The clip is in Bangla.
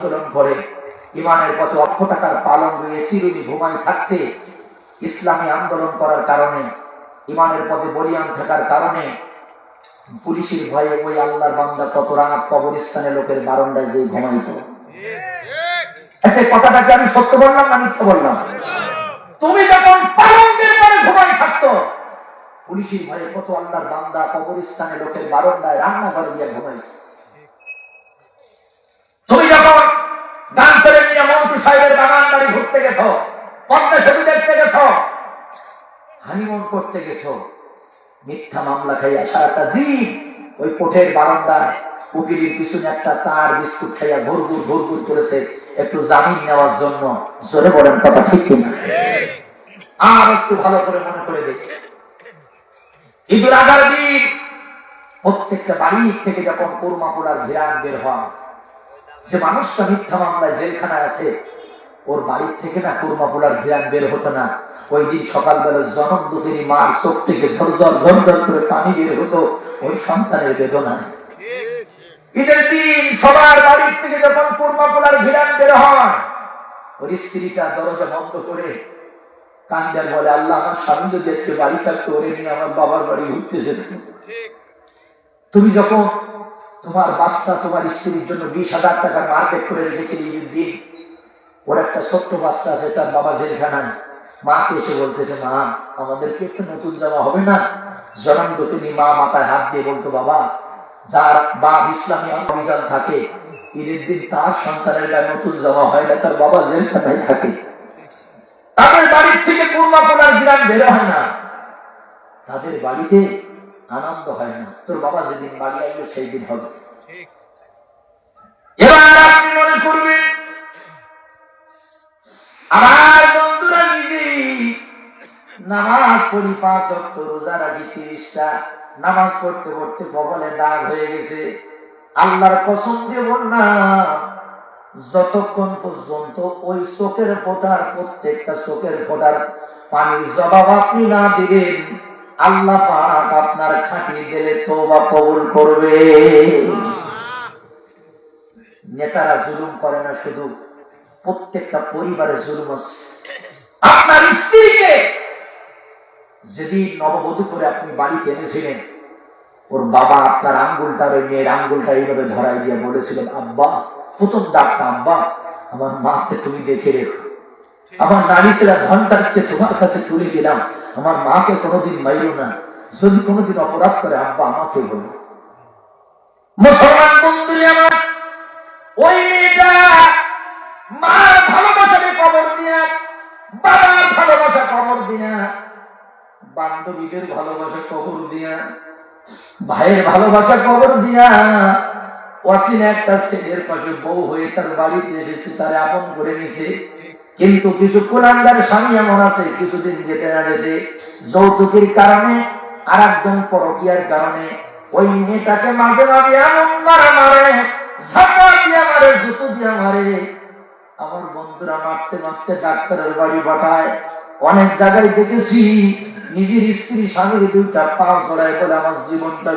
আন্দোলন করে। ইমানের পথে অক্ষ টাকার পালন চিরুনি ঘুমাই থাকতে ইসলামী আন্দোলন করার কারণে, ইমানের পথে বলিয়ান থাকার কারণে পুলিশের ভয়ে ওই আল্লাহর বান্দা কত রাত কবরস্থানে লোকের বারন্দায় যে ঘুমাইত। আচ্ছা কথাটাকে আমি সত্য বললাম না মিথ্যা বললাম? তুমি যখন পরে ঘুমাই থাকতো, পুলিশের ভয়ে কত আল্লাহর বান্দা কবরস্থানে লোকের বারন্দায় রান্নাঘরে গিয়ে ঘুমাইছে তুমি যখন গান করে নিয়ে মন্টু সাহেবের বাগান বাড়ি ঘুরতে গেছো? পদ্মা সেতু দেখতে গেছো? হানিমুন করতে গেছো? মিথ্যা মামলা খাইয়া সারাটা দিন ওই কোঠের বারান্দায় উকিলের পিছনে একটা চার বিস্কুট খাইয়া ঘুরঘুর ঘুরঘুর করেছে। একটু জামিন নেওয়ার জন্য। জোরে বলেন, কথা ঠিক কিনা? আর একটু ভালো করে মনে করে দেখি। ঈদুল আজহার দিন প্রত্যেকটা বাড়ি থেকে যখন কোরমা পোড়ার ঘেরান বের হয়, যে মানুষটা মিথ্যা মামলায় জেলখানায় আছে ওর বাড়ির থেকে না কুরমা পোলার ঘিরান বের হতো না। ওই দিন সকালবেলা জনম দুঃখেরই মার চোখ থেকে ঝরঝর ঝরঝর করে পানি বের হতো। ওই সন্তানের বেদনায়। ঈদের দিন সবার বাড়ির থেকে যখন কুরমা পোলার ঘিরান বের হয় ওই স্ত্রীটা দরজা বন্ধ করে কান্দার বলে, আল্লাহ, আমার স্বামী যদি আজকে বাড়ি থাকতো, ওরে নিয়ে আমার বাবার বাড়ি যেত। তুমি যখন তোমার বাচ্চা, তোমার স্ত্রীর জন্য বিশ হাজার টাকা মার্কেট করে রেখেছিল ঈদের দিন ওর একটা ছোট্ট বাচ্চা আছে তার বাবা জেলখানায়। মাকে এসে বলতেছে মা আমাদেরকে একটু নতুন জামা হবে না? জনম তিনি মা মাথায় হাত দিয়ে বলতো বাবা যার বাপ ইসলামী অভিযান থাকে ঈদের দিন তার সন্তানের গায়ে নতুন জামা হয় না তার বাবা জেলখানায় থাকে। তাদের বাড়ির থেকে পোলার বিরাট বের হয় না। তাদের বাড়িতে আনন্দ হয় না। তোর বাবা যেদিন বাড়ি আসবে সেই দিন হবে এবার আপনি আমার বন্ধুরা নিজে নামাজ পড়ি পাঁচ অক্ট রোজা রাখি তিরিশটা। নামাজ পড়তে পড়তে কবলে দাগ হয়ে গেছে। আল্লাহর কসম দেব না যতক্ষণ পর্যন্ত ওই চোখের ফোটার প্রত্যেকটা চোখের ফোটার পানির জবাব আপনি না দিবেন আল্লাহ পাক আপনার খাটিয়ে দিলে তোবা কবুল করবে। নেতারা জুলুম করে না শুধু। প্রত্যেকটা পরিবারে জুলুম আছে। আপনার স্ত্রীকে যেদিন নববধূ করে আপনি বাড়িতে এনেছিলেন, ওর বাবা আপনার আঙ্গুলটা ওই মেয়ের আঙ্গুলটা এইভাবে ধরাই দিয়ে বলেছিলেন, আব্বা, প্রথম ডাকটা, আব্বা, আমার মাকে তুমি দেখে রেখো। আমার নারী ছেলে ঘণ্টার সে তোমার কাছে তুলে দিলাম। আমার মাকে কোনোদিন মাইল না। যদি কোনোদিন অপরাধ করে, আব্বা, আমাকে বলো। মুসলমান বন্ধুরে আমার বান্ধবীদের ভালোবাসা কবর দিয়া, ভাইয়ের ভালোবাসা কবর দিয়া। অসীম একটা ছেলের পাশে বউ হয়ে তার বাড়িতে এসেছে, তার আপন করে নিছে কিন্তু কিছু কুলাঙ্গার স্বামী এমন আছে, কিছুদিন যেতে না যেতে যৌতুকের কারণে আর একজন পরকিয়ার কারণে ওই মেয়েটাকে মাঝে মাঝে এমন মারা মারে, ঝাঁকা মারে, জুতো দিয়ে মারে। আমার বন্ধুরা মারতে মারতে ডাক্তারের বাড়ি পাঠায়। অনেক জায়গায় দেখেছি নিজের স্ত্রী স্বামীর দুইটা পা ধরায় বলে আমার জীবনটা